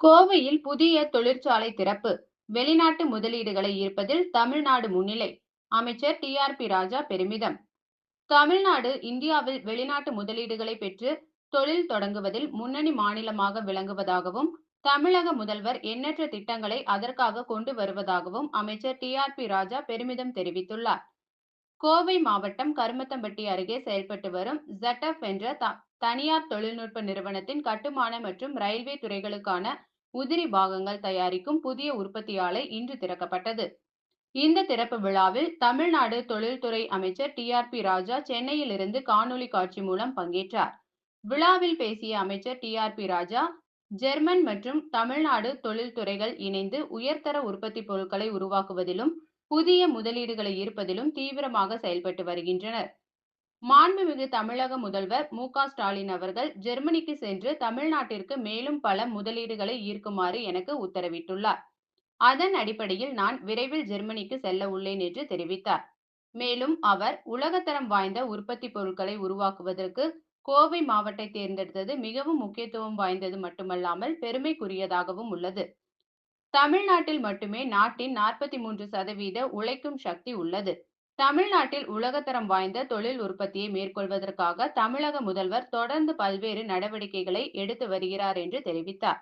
கோவையில் புதிய தொழிற்சாலை திறப்பு. வெளிநாட்டு முதலீடுகளை ஈர்ப்பதில் தமிழ்நாடு முன்னிலை. அமைச்சர் டி. ஆர். பி. ராஜா பெருமிதம். தமிழ்நாடு இந்தியாவில் வெளிநாட்டு முதலீடுகளை பெற்று தொழில் தொடங்குவதில் முன்னணி மாநிலமாக விளங்குவதாகவும் தமிழக முதல்வர் எண்ணற்ற திட்டங்களை அதற்காக கொண்டு வருவதாகவும் அமைச்சர் டி. ஆர். பி. ராஜா பெருமிதம் தெரிவித்துள்ளார். கோவை மாவட்டம் கருமத்தம்பட்டி அருகே செயல்பட்டு வரும் ஜட்டப் என்ற தனியார் தொழில்நுட்ப நிறுவனத்தின் கட்டுமான மற்றும் ரயில்வே துறைகளுக்கான உதிரி பாகங்கள் தயாரிக்கும் புதிய உற்பத்தி ஆலை இன்று திறக்கப்பட்டது. இந்த திறப்பு விழாவில் தமிழ்நாடு தொழில்துறை அமைச்சர் டி. ஆர். பி. ராஜா சென்னையில் இருந்து காணொலி காட்சி மூலம் பங்கேற்றார். விழாவில் பேசிய அமைச்சர் T. R. B. Raja German மற்றும் தமிழ்நாடு தொழில்துறைகள் இணைந்து உயர்தர உற்பத்தி பொருட்களை உருவாக்குவதிலும் புதிய முதலீடுகளை ஈர்ப்பதிலும் தீவிரமாக செயல்பட்டு வருகின்றனர். மாண்புமிகு தமிழக முதல்வர் மு க ஸ்டாலின் அவர்கள் ஜெர்மனிக்கு சென்று தமிழ்நாட்டிற்கு மேலும் பல முதலீடுகளை ஈர்க்குமாறு எனக்கு உத்தரவிட்டுள்ளார். அதன் அடிப்படையில் நான் விரைவில் ஜெர்மனிக்கு செல்ல உள்ளேன் என்று தெரிவித்தார். மேலும் அவர் உலகத்தரம் வாய்ந்த உற்பத்தி பொருட்களை உருவாக்குவதற்கு கோவை மாவட்டத்தை தேர்ந்தெடுத்தது மிகவும் முக்கியத்துவம் வாய்ந்தது மட்டுமல்லாமல் பெருமைக்குரியதாகவும் உள்ளது. தமிழ்நாட்டில் மட்டுமே நாட்டின் நாற்பத்தி மூன்று சதவீத உழைக்கும் சக்தி உள்ளது. தமிழ்நாட்டில் உலகத்தரம் வாய்ந்த தொழில் உற்பத்தியை மேற்கொள்வதற்காக தமிழக முதல்வர் தொடர்ந்து பல்வேறு நடவடிக்கைகளை எடுத்து வருகிறார் என்று தெரிவித்தார்.